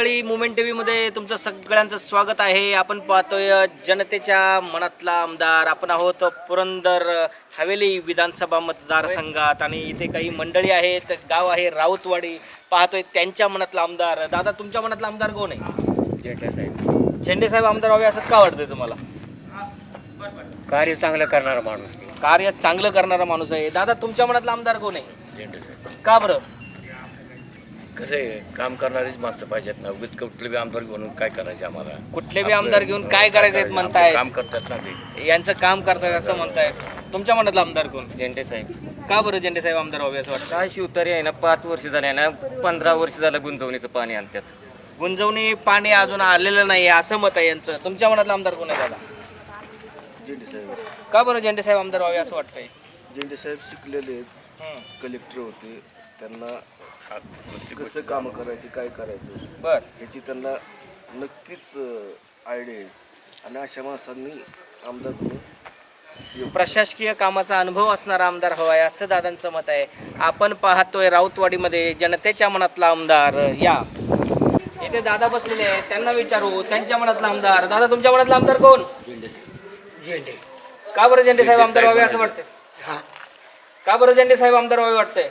मंडळी moment T व्हीमध्ये तुमचं सगळ्यांचं स्वागत आहे. आपण पाहतोय जनतेच्या मनातला आमदार. आपण आहोत पुरंदर हवेली विधानसभा मतदारसंघात. आणि इथे काही मंडळी आहेत गाव आहे राऊतवाडी. पाहतोय त्यांच्या मनातला आमदार. दादा तुमच्या मनातला आमदार कोण आहे? जेठे साहेब. झेंडे साहेब आमदार व्हावे असं का वाटतंय तुम्हाला? कार्य चांगलं करणारा माणूस कार्य चांगलं करणारा माणूस आहे. दादा तुमच्या मनातला आमदार कोण आहे? झेंडे साहेब. का बरं? कसं आहे काम करणारीच माणसं पाहिजेत ना. उगीच कुठले बी आमदार घेऊन काय करायचे आम्हाला? कुठले बी आमदार घेऊन काय करायचंय आपलं म्हणतायत? काम करतात ना ते. यांचं काम करतायत असं म्हणतायत. तुमच्या मनातला आमदार कोण? झेंडे साहेब. का बरं झेंडे साहेब आमदार व्हावे असं वाटतं? काय शिवतारी आहे ना पाच वर्ष झाले आहे ना पंधरा वर्ष झालं गुंतवणीचं पाणी आणतात. गुंजवणी पाणी अजून आलेलं नाही असं मत आहे यांचं. तुमच्या मनातला आमदार कोण आहे दादा? झेंडे साहेब. का बरं झेंडे साहेब आमदार व्हावे असं वाटतंय? झेंडे साहेब शिकलेले आहेत. कलेक्टर होते. त्यांना कसं काम करायचे काय करायचं? बर. याची त्यांना नक्कीच आयडिया आहे. आणि अशा माणसांनी आमदार म्हणून प्रशासकीय कामाचा अनुभव असणारा आमदार हवा आहे असं दादांचं मत आहे. आपण पाहतोय राऊतवाडीमध्ये जनतेच्या मनातला आमदार या. इथे दादा बसलेले आहेत त्यांना विचारू त्यांच्या मनातला आमदार. दादा तुमच्या मनातला आमदार कोण? झेंडे. का बरं झेंडे साहेब आमदार व्हावे असं वाटतंय? हा. का बरं झेंडे साहेब आमदार व्हावे वाटतंय?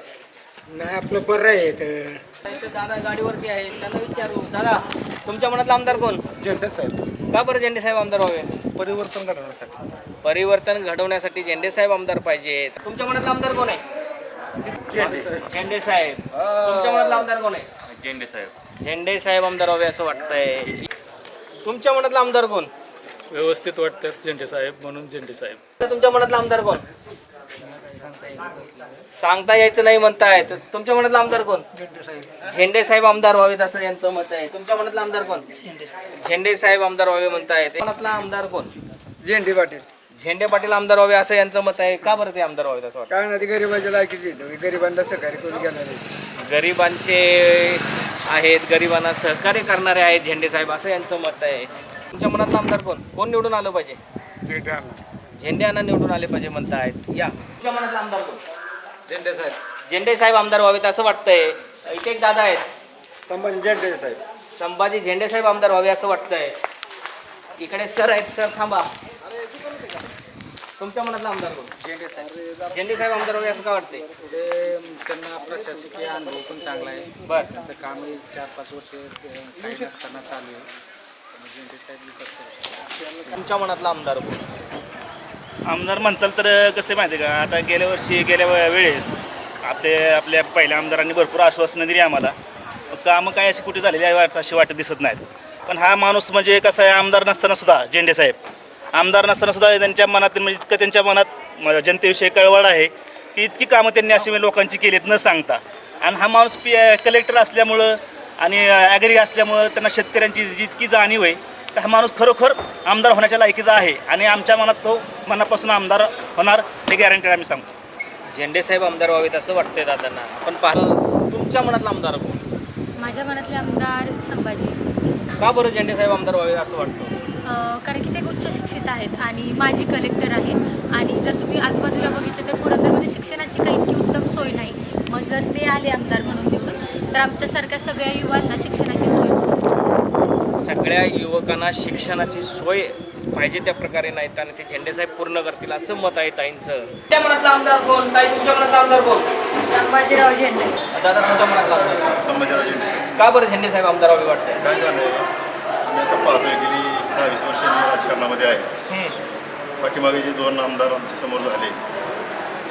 नाही आपलं बरं आहे तर इथे दादा गाडीवरती आहे त्यांना विचारू. दादा तुमच्या मनातला आमदार कोण? झेंडे साहेब. का बरं झेंडे साहेब आमदार व्हावे? परिवर्तन करण्यासाठी परिवर्तन घडवण्यासाठी झेंडे साहेब आमदार पाहिजेत तुमच्या मनातला आमदार कोण आहे? झेंडे साहेब. तुमच्या मनातला आमदार कोण आहे? झेंडे साहेब. झेंडे साहेब आमदार व्हावे असं वाटतंय. तुमच्या मनातला आमदार कोण? व्यवस्थित वाटतात झेंडे साहेब म्हणून झेंडे साहेब. तुमच्या मनातला आमदार कोण? सांगता यायचं नाही म्हणतायत तुमच्या मनातला आमदार कोण? झेंडे साहेब. आमदार व्हावेत असं यांचं मत आहे. तुमच्या मनातला आमदार कोण? झेंडे साहेब. आमदार व्हावे म्हणतायत मनातला आमदार कोण? झेंडे पाटील. झेंडे पाटील आमदार व्हावे असं यांचं मत आहे. का बरं ते आमदार व्हावेत असं वाटतं? काय ना ते गरिबाच्या लायकीचे. गरिबांना सहकार्य करून घेणार आहे गरिबांचे आहेत गरिबांना सहकार्य करणारे आहेत झेंडे साहेब असं यांचं मत आहे. तुमच्या मनातला आमदार कोण? कोण निवडून आलं पाहिजे? झेंडे यांना निवडून आले पाहिजे म्हणतायत. या. तुमच्या मनातला आमदार कोण? झेंडे साहेब. झेंडे साहेब आमदार व्हावेत असं वाटतंय. इथे एक दादा आहेत. संभाजी झेंडे साहेब. संभाजी झेंडे साहेब आमदार व्हावे असं वाटतंय. इकडे सर आहेत सर थांबा. तुमच्या मनातला आमदार कोण? झेंडे साहेब. झेंडे साहेब आमदार व्हावे असं का वाटतंय? ते त्यांना प्रशासकीय अनुभव पण चांगला आहे. बर. त्यांचं काम चार पाच वर्ष काही असताना चालू आहे. त्यामुळे झेंडे साहेब विकास करू शकतात. तुमच्या मनातला आमदार कोण? आमदार म्हणताल तर कसं आहे माहिती आहे का? आता गेल्या वर्षी गेल्या वेळेस आपले आपल्या पहिल्या आमदारांनी भरपूर आश्वासनं दिली आम्हाला. कामं काय अशी कुठे झालेली आहे अशी वाटत दिसत नाहीत. पण हा माणूस म्हणजे कसा आहे आमदार नसताना सुद्धा जेंडे साहेब. आमदार नसताना सुद्धा त्यांच्या मनातील म्हणजे इतकं त्यांच्या मनात जनतेविषयी कळवळ आहे की इतकी कामं त्यांनी अशी म्हणजे लोकांची केलीत न सांगता. आणि हा माणूस पी कलेक्टर असल्यामुळं आणि ॲग्री असल्यामुळं त्यांना शेतकऱ्यांची जितकी जाणीव आहे की हा माणूस खरोखर आमदार होण्याच्या लायकीचा आहे आणि आमच्या मनात तो मनापासून आमदार होणार हे गॅरंटेड आम्ही सांगतो. झेंडे साहेब आमदार व्हावेत असं वाटतंय दादांना. आपण पाहतो तुमच्या मनातला आमदार कोण? माझ्या मनातले आमदार संभाजी. का बरं झेंडे साहेब आमदार व्हावे असं वाटतं? कारण की ते उच्च शिक्षित आहेत आणि माजी कलेक्टर आहे. आणि जर तुम्ही आजूबाजूला बघितलं तर पुरंदरमध्ये शिक्षणाची काही इतकी उत्तम सोय नाही. मग जर ते आले आमदार म्हणून निवडून तर आमच्यासारख्या सगळ्या युवांना शिक्षणाची सोय होईल. सगळ्या युवकांना शिक्षणाची सोय पाहिजे त्या प्रकारे नाहीत आणि ते झेंडे साहेब पूर्ण करतील असं मत आहे ताईंचं. तुमच्या मनातला आमदार कोण? ताई तुमच्या मनातला आमदार कोण? संभाजीराव झेंडे. दादा तुमच्या मनातला आमदार संभाजीराव झेंडे का बरं झेंडे साहेब आमदार व्हावे वाटतंय? काय झालं आहे आम्ही आता पाहतोय गेली दहा वीस वर्ष मी राजकारणामध्ये आहे. पाठीमागे जे दोन आमदार आमच्यासमोर झाले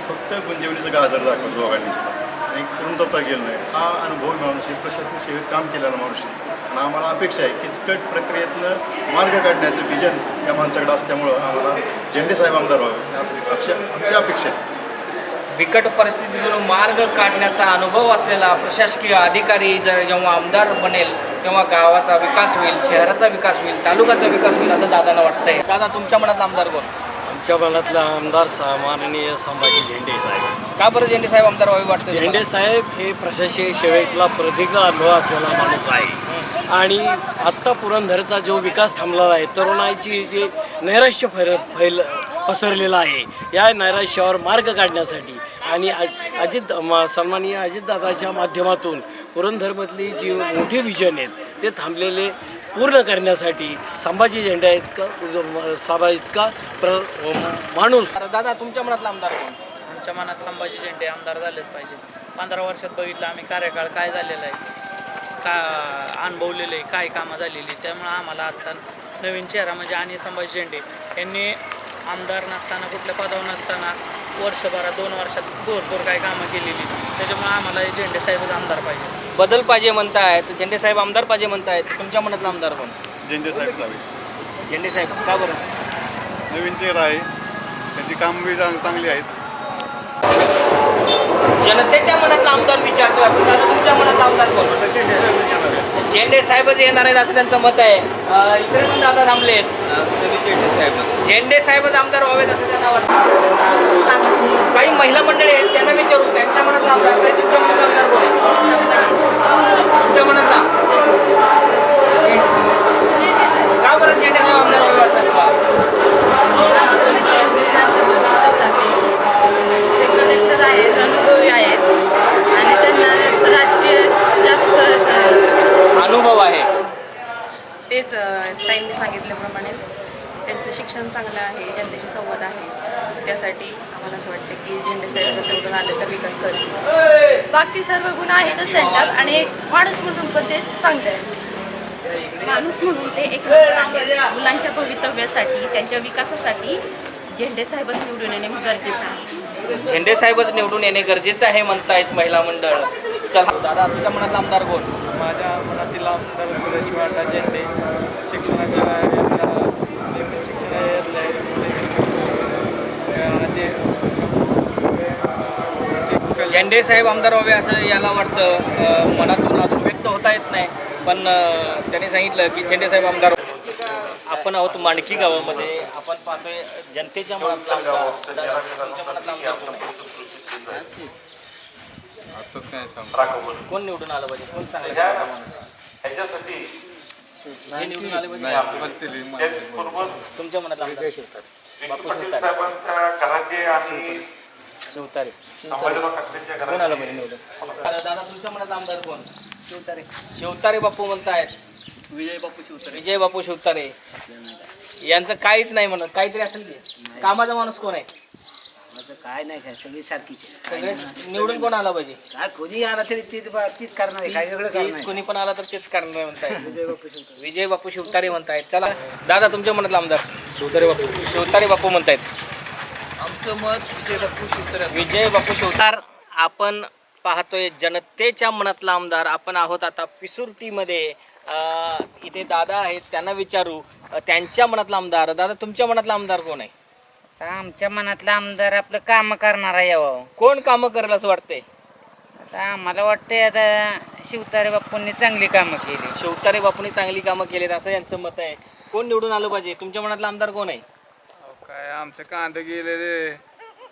फक्त गुंजवणीचं गाजर दाखवलं दोघांनी सुद्धा. आणि पूर्णतः गेलं नाही. हा अनुभव माणूस प्रशासकीय सेवेत काम केलेला माणूस आणि आम्हाला अपेक्षा आहे किचकट प्रक्रियेतनं मार्ग काढण्याचं विजन या माणसाकडे असल्यामुळं आम्हाला झेंडे साहेब आमदार व्हावे. अपेक्षा आमची अपेक्षा आहे. बिकट परिस्थितीतून मार्ग काढण्याचा अनुभव असलेला प्रशासकीय अधिकारी जर जेव्हा आमदार बनेल तेव्हा गावाचा विकास होईल शहराचा विकास होईल तालुक्याचा विकास होईल असं दादांना वाटतंय. दादा तुमच्या मनातला आमदार कोण? आमच्या मनातला आमदार सा- माननीय संभाजी झेंडे साहेब. का बरं झेंडे साहेब आमदार व्हावे वाटतं झेंडे साहेब हे प्रशासकीय सेवेतला प्रदीर्घ अनुभव असलेला माणूस आहे. आणि आत्ता पुरंदरचा जो विकास थांबलेला आहे तरुणाची जे नैराश्य फैल फैल पसरलेलं आहे या नैराश्यावर मार्ग काढण्यासाठी आणि अजित सन्माननीय अजितदादाच्या माध्यमातून पुरंदरमधली जी मोठी विजन आहेत ते थांबलेले पूर्ण करण्यासाठी संभाजी झेंडा इतका जो- सभा इतका प्र माणूस. दादा तुमच्या मनातला आमदार कोण? आमच्या मनात संभाजी झेंडे आमदार झालेच पाहिजे पंधरा वर्षात बघितलं आम्ही कार्यकाळ काय झालेला आहे. का अनुभवलेलं आहे काय कामं झालेली त्यामुळं आम्हाला आत्ता नवीन चेहरा म्हणजे आणि संभाजी झेंडे यांनी आमदार नसताना कुठल्या पदावर नसताना वर्षभरात दोन वर्षात भरपूर काय कामं केलेली त्याच्यामुळे आम्हाला हे झेंडे साहेबच आमदार पाहिजे. बदल पाहिजे म्हणतायत झेंडे साहेब आमदार पाहिजे म्हणतायत तुमच्या मनातला आमदार कोण? झेंडे साहेब चालेल झेंडे साहेब का बरं? नवीन चेहरा आहे त्याची कामगिरी चांग- चांगली आहेत. जनतेच्या मनातला आमदार विचारतो आपण. दादा तुमच्या मनातला आमदार कोण? झेंडे साहेबच येणार आहेत असं त्यांचं मत आहे. इकडे पण दादा थांबले झेंडे साहेबच आमदार व्हावेत असं त्यांना वाटतं. काही महिला मंडळी आहेत त्यांना विचारू. त्यांच्या मनातला आमदार काय तुमच्या मनातला आमदार कोण आहे? तुमच्या मनातला. का बरं झेंडे साहेब आमदार व्हावे वाटतं? आहेत अनुभवी आहेत. आणि त्यांना राजकीय जास्त अनुभव आहे. तेच ताईंनी सांगितल्याप्रमाणेच त्यांचं शिक्षण चांगलं आहे जनतेशी संवाद आहे. त्यासाठी आम्हाला असं वाटतं की झेंडे साहेब निवडून आले तर विकास करतील बाकी सर्व गुण आहेतच त्यांच्यात आणि एक माणूस म्हणून पण ते चांगले आहेत माणूस म्हणून ते एक. मुलांच्या भवितव्यासाठी त्यांच्या विकासासाठी झेंडे साहेबच निवडून येणे गरजेचं आहे. झेंडे साहेबच निवडून येणे गरजेचं आहे म्हणतायत महिला मंडळ. चला. दादा तुझ्या मनातला आमदार कोण? माझ्या मनातील आमदार सुरेश वाटा झेंडे. शिक्षणाच्या शिक्षण झेंडे साहेब आमदार व्हावे असं याला वाटतं. मनातून अजून व्यक्त होता येत नाही. पण त्यांनी सांगितलं की झेंडे साहेब आमदार आपण आहोत मांडकी गावामध्ये. आपण पाहतोय जनतेच्या तुमच्या मनातला आमदार कोण निवडून आलं पाहिजे? कोण चांगलं माणूस हे निवडून आले पाहिजे? तुमच्या आमदार? बापू शिवतारे. शिवतारे. कोण आलं पाहिजे निवडून? दादा तुमच्या मनात आमदार कोण? शिवतारे. शिवतारे बापू म्हणतायत. विजय बापू शिवतरे विजय बापू शिवतारे यांचं काहीच नाही म्हणत. काहीतरी असेल की. कामाचा माणूस कोण आहे? काय नाही काय सगळी सारखीच सगळे निवडून कोण आला पाहिजे? काय कोणी आला तरी तीच तीच करणार आहे. काय वेगळं तेच कोणी पण आला तर तेच करणार म्हणतायत विजय बापू शिवतारे म्हणतायत. चला. दादा तुमच्या मनातला आमदार. शिवतारे बापू शिवतारे बापू म्हणतायत. आमचं मत विजय बापू शिवतरे विजय बापू शिवतार आपण पाहतोय जनतेच्या मनातला आमदार. आपण आहोत आता पिसुर्टीमध्ये. इथे दादा आहेत त्यांना विचारू. त्यांच्या मनातला आमदार. दादा तुमच्या मनातला आमदार कोण आहे? आमच्या मनातला आमदार आपलं काम करणारा यावं कोण कामं करेल असं वाटतंय? आता आम्हाला वाटतंय आता शिवतारे बापूंनी चांगली कामं केली. शिवतारे बापूंनी चांगली कामं केलीत असं यांचं मत आहे. कोण निवडून आलं पाहिजे? तुमच्या मनातला आमदार कोण आहे? काय आमचं कांदा गेलेले.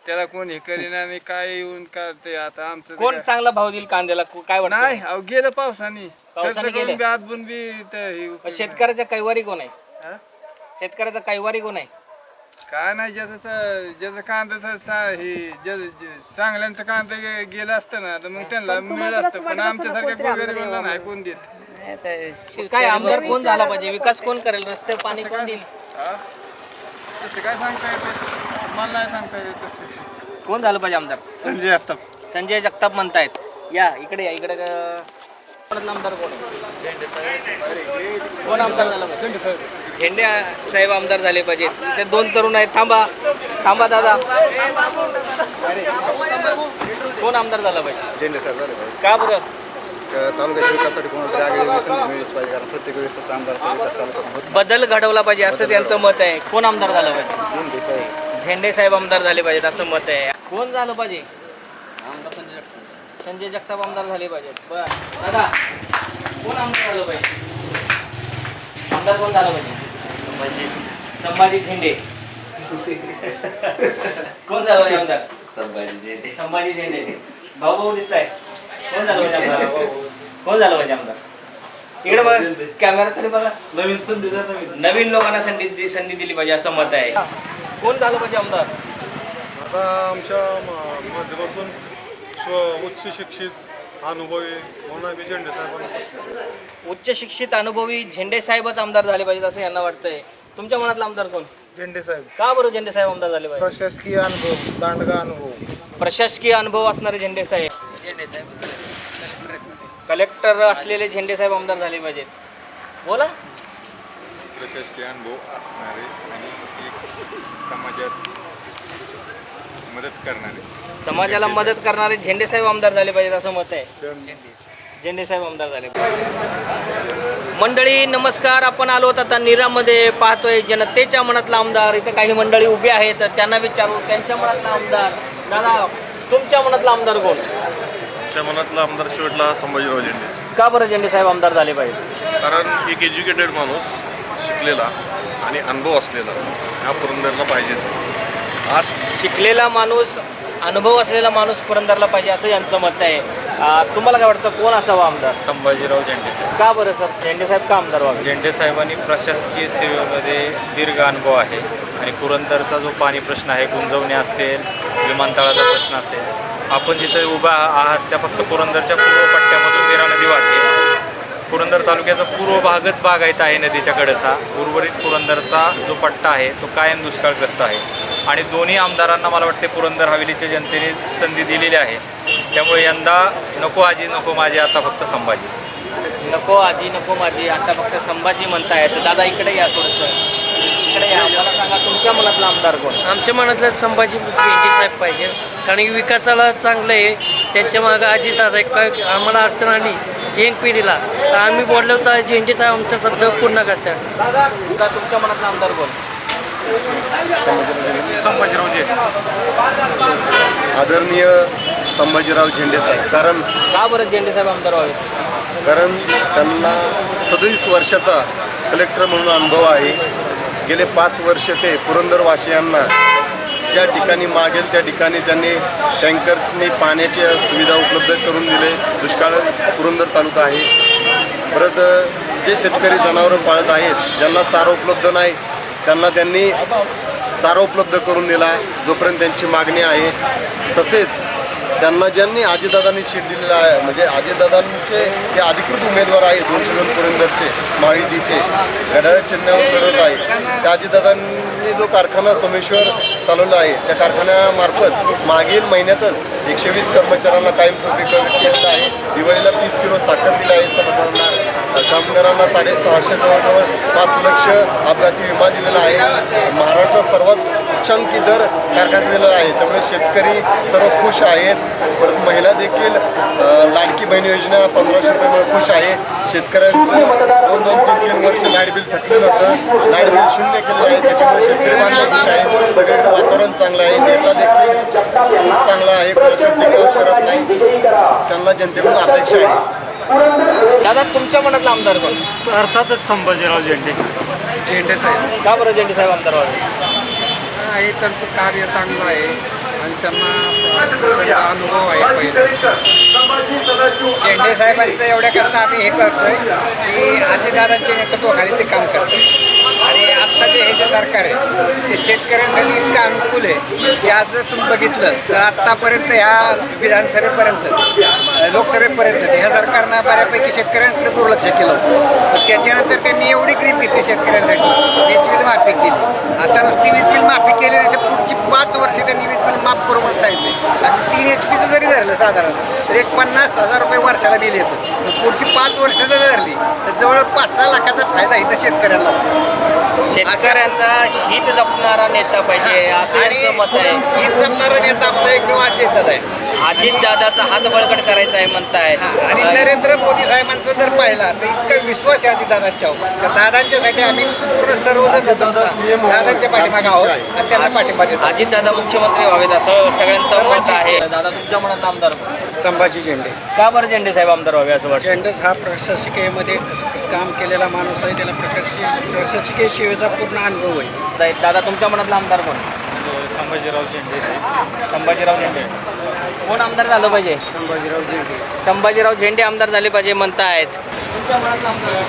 त्याला कोण हे करीन आणि काय येऊन का ते आता आमचं ते कोण काय- चांगला भाव देईल कांद्याला? को- काय वाटतं? नाही अहो गेलं पावसाने. पावसाने खर्च करून गेलं? बी आतबून बी ते हे पण शेतकऱ्याचा कैवारी कोण आहे? हा? शेतकऱ्याचा कैवारी कोण आहे? काय नाही ज्याचं स- ज्याचं कांद्याचं सा- हे ज्याचं- जे- चांगल्यांचं कांदा गे- गेलं असतं ना तर मग त्यांना मिळलं असतं. पण आमच्यासारख्या गोरगरिबांना नाही कोण देत. काय आमदार कोण झाला पाहिजे? विकास कोण करेल? रस्ते पाणी कोण देईल? हा? तसं काय सांगता येतं? मला नाही सांगता येत तसं. कोण झालं पाहिजे आमदार? संजय आत्ताप संजय जगताप म्हणतायत. या इकडे या इकडे आमदार कोण? कोण आमदार झाला पाहिजे? झेंडे साहेब आमदार झाले पाहिजेत. ते दोन तरुण आहेत. थांबा थांबा दादा. कोण आमदार झाला पाहिजे? झेंडे साहेब झाले पाहिजे. का बरं? तालुक्याच्या विकासासाठी कोणाला तरी आगळी संधी मिळलीच पाहिजे कारण प्रत्येक वेळेस होत बदल घडवला पाहिजे असं त्यांचं मत आहे. कोण आमदार झालं पाहिजे. झेंडे साहेब आमदार झाले पाहिजेत असं मत आहे. कोण झालं पाहिजे? संजय जगताप. आमदार झाले पाहिजेत. बर. दादा कोण आमदार झालं पाहिजे? आमदार कोण झालं पाहिजे? संभाजी. झेंडे. कोण झालं पाहिजे आमदार? संभाजी झेंडे. संभाजी झेंडे. भाऊ भाऊ दिसताय. कोण झालं पाहिजे आमदार? भाऊ. कोण झालं पाहिजे आमदार? इकडे बघा कॅमेरा तरी बघा. नवीन संधी नवीन लोकांना संधी संधी दिली पाहिजे असं मत आहे. कोण झालं पाहिजे आमदार? आता आमच्या मा- माध्यमातून स्व उच्च शिक्षित अनुभवी म्हणून झेंडे साहेबांना उच्च शिक्षित अनुभवी झेंडे साहेबच आमदार झाले पाहिजेत असं यांना वाटतंय. तुमच्या मनातला आमदार कोण? झेंडे साहेब. का बरं झेंडे साहेब आमदार झाले पाहिजे प्रशासकीय अनुभव दांडगा अनुभव. प्रशासकीय अनुभव असणारे झेंडे साहेब. कलेक्टर असलेले झेंडे साहेब आमदार झाले पाहिजेत. बोला. प्रशासकीय अनुभव असणारे समाजात मदत करणारे. समाजाला मदत करणारे झेंडे साहेब आमदार झाले पाहिजेत असं मत आहे. झेंडे. साहेब आमदार झाले पाहिजे मंडळी नमस्कार. आपण आलो होत आता नीरामध्ये. पाहतोय जनतेच्या मनातला आमदार. इथे काही मंडळी उभे आहेत. त्यांना विचारू त्यांच्या मनातला आमदार. दादा तुमच्या मनातला आमदार कोण? त्या मनातला आमदार शेवटला संभाजीराव झेंडेच का बरं झेंडे साहेब आमदार झाले पाहिजे कारण एक एज्युकेटेड माणूस शिकलेला आणि अनुभव असलेला. हा पुरंदरला पाहिजेच. आज शिकलेला माणूस अनुभव असलेला माणूस पुरंदरला पाहिजे असं यांचं मत आहे. तुम्हाला काय वाटतं कोण असावा आमदार? संभाजीराव झेंडे साहेब. का बरं सर? झेंडे साहेब का आमदार व्हावे? झेंडे साहेबांनी प्रशासकीय सेवेमध्ये दीर्घ अनुभव आहे. आणि पुरंदरचा जो पाणी प्रश्न आहे गुंजवणे असेल विमानतळाचा प्रश्न असेल आपण जिथे उभा आहात त्या फक्त पुरंदरच्या पूर्व पट्ट्यामधून निरा नदी वाहते. पुरंदर तालुक्याचा पूर्व भागच बागायत आहे नदीच्या कडेचा. उर्वरित पुरंदरचा जो पट्टा आहे तो कायम दुष्काळग्रस्त आहे. आणि दोन्ही आमदारांना मला वाटते पुरंदर हवेलीच्या जनतेने संधी दिलेली आहे. त्यामुळे यंदा नको आजी नको माझी आता फक्त संभाजी. नको आजी नको माझी आता फक्त संभाजी म्हणतायत. दादा इकडे या थोडंसं. इकडे या. मला सांगा तुमच्या मनातला आमदार कोण? आमच्या मनातलं संभाजी झेंडे साहेब पाहिजे. कारण की विकासाला चांगलं आहे. त्यांच्या मागं अजित दादा काय आम्हाला अडचण आली. यंग पिढीला. तर आम्ही बोललो तर झेंडे साहेब आमचा शब्द पूर्ण करतात. दादा दादा, तुमच्या मनातला आमदार कोण? संभाजीराव झेंडे आदरणीय संभाजीराव झेंडे साहेब कारण का बरं झेंडे साहेब आमदार व्हावे? कारण त्यांना सदतीस वर्षाचा कलेक्टर म्हणून अनुभव आहे. गेले पाच वर्ष ते पुरंदरवासियांना ज्या ठिकाणी मागेल त्या ठिकाणी त्यांनी टँकरने पाण्याची सुविधा उपलब्ध करून दिले. दुष्काळ पुरंदर तालुका आहे. परत जे शेतकरी जनावरं पाळत आहेत ज्यांना चारा उपलब्ध नाही त्यांना त्यांनी चारा उपलब्ध करून दिला. जोपर्यंत त्यांची मागणी आहे तसेच त्यांना ज्यांनी अजितदादांनी शीट दिलेलं आहे म्हणजे अजितदादांचे हे अधिकृत उमेदवार आहे दोनशे दोन पुरंदरचे महायुतीचे घड्याळ चिन्हावर लढत आहे त्या अजितदादांनी जो कारखाना सोमेश्वर चालवला आहे त्या कारखान्यामार्फत मागील महिन्यातच एकशे वीस कर्मचाऱ्यांना कायमस्वरूपी केलेलं आहे. दिवाळीला तीस किलो साखर दिला आहे समजांना कामगारांना साडेसहाशे जवळजवळ पाच लक्ष अपघाती विमा दिलेला आहे. महाराष्ट्रात सर्वात उच्चांकी दर कारखान्याचा दिलेला आहे. त्यामुळे शेतकरी सर्व खुश आहेत. परत महिला देखील लाडकी बहीण योजना पंधराशे रुपयामुळे खुश आहे. शेतकऱ्यांचं दोन दोन तीन तीन वर्ष लाइट बिल थकलेलं होतं. लाइट बिल शून्य केलेलं आहे. त्याच्यामुळे शेतकरी बांधव खुश आहे सगळीकडे वातावरण चांगलं आहे. नेता देखील खूप चांगला आहे. कोणाच्या टीका करत नाही. त्यांना जनतेकडून अपेक्षा आहे. दादा तुमच्या मनातला आमदार कोण? अर्थातच संभाजीराव झेंडे झेंडे साहेब. का बरं झेंडे साहेब आमदार व्हावे? आहे त्यांचं कार्य चांगलं आहे आणि त्यांना अनुभव आहे पहिला. झेंडे साहेबांचं एवढ्या करता आम्ही हे करतोय की अजितदादांच्या नेतृत्वाखाली ते काम करतोय. आणि आत्ता जे हे जे सरकार आहे ते शेतकऱ्यांसाठी इतकं अनुकूल आहे की आज जर तुम्ही बघितलं तर आत्तापर्यंत ह्या विधानसभेपर्यंत लोकसभेपर्यंत ह्या सरकारनं बऱ्यापैकी शेतकऱ्यांकडे दुर्लक्ष केलं होतं. त्याच्यानंतर त्यांनी एवढी ग्रीप घेतली शेतकऱ्यांसाठी. वीज बिल माफी केली. आता नुसती वीज बिल माफी केली नाही तर पुढची पाच वर्ष त्यांनी वीज बिल माफ करू म्हणून सांगितले. आता तीन एच पीचं जरी धरलं साधारण तर एक पन्नास हजार रुपये वर्षाला बिल येतं. पुढची पाच वर्ष जर धरली तर जवळ पाच सहा लाखाचा फायदा इथं शेतकऱ्यांना होतो. शेतकऱ्यांचा हित जपणारा नेता पाहिजे असं यांचं मत आहे. हीच जपणारा नेता आमचा एकमेव अजित दादा आहे. अजित दादाचा हात बळकट करायचा आहे म्हणतायत. आणि नरेंद्र मोदी साहेबांचं जर पाहिला तर इतका विश्वास आहे अजित दादांच्यावर तर दादांच्यासाठी आम्ही पूर्ण सर्वजण दादांच्या पाठीमागे आहोत आणि त्यांना पाठिंबा देतो. अजित दादा मुख्यमंत्री व्हावेत असं सगळ्यांचं मत आहे. दादा तुमच्या मनात आमदार? संभाजी झेंडे. का बरं झेंडे साहेब आमदार व्हावे असं वाटतं? झेंडेच हा प्रशासकीयमध्ये काम केलेला माणूस आहे त्याला प्रशासकीय प्रशासकीय सेवेचा पूर्ण अनुभव आहे. दादा तुमच्या मनातला आमदार कोण? संभाजीराव झेंडे. संभाजीराव झेंडे. कोण आमदार झालं पाहिजे? संभाजीराव झेंडे. संभाजीराव झेंडे आमदार झाले पाहिजे म्हणतायत. तुमच्या मनातला आमदार कोण?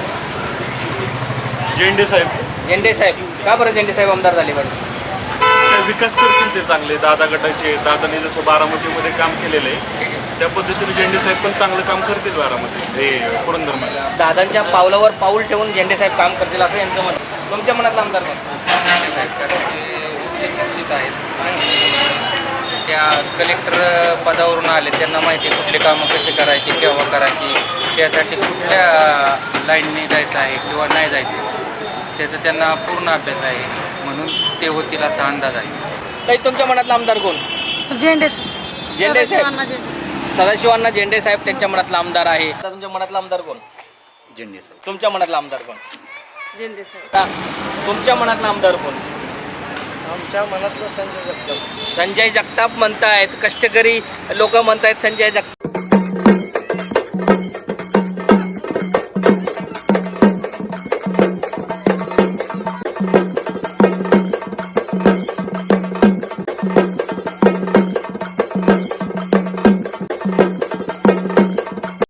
झेंडे साहेब. झेंडे साहेब. का बरं झेंडे साहेब आमदार झाले पाहिजे? विकास करतील ते चांगले? दादा गटाचे दादाने जसं बारामतीमध्ये काम केलेलं आहे त्या पद्धतीने झेंडे साहेब पण चांगलं काम करतील बारामती. हे पुरंदरमध्ये. दादांच्या पावलावर पाऊल ठेवून झेंडे साहेब काम करतील असं यांचं मत. तुमच्या मनातला आमदार शिक्षित आहेत त्या कलेक्टर पदावरून आले. त्यांना माहिती आहे कुठली कामं कशी करायची केव्हा करायची त्यासाठी कुठल्या लाईनने जायचं आहे किंवा नाही जायचं त्याचा त्यांना पूर्ण अभ्यास आहे. म्हणून ते होतील असा अंदाज आहे. ताई तुमच्या मनातला आमदार कोण? झेंडे झेंडे साहेब. सदाशिवांना झेंडे साहेब त्यांच्या मनातला आमदार आहे. आता तुमच्या मनातला आमदार कोण? झेंडे साहेब. तुमच्या मनातला आमदार कोण? झेंडे साहेब. आता तुमच्या मनातला आमदार कोण? आमच्या मनातलं संजय जगताप. संजय जगताप म्हणतायत कष्टकरी लोक म्हणतायत संजय जगताप.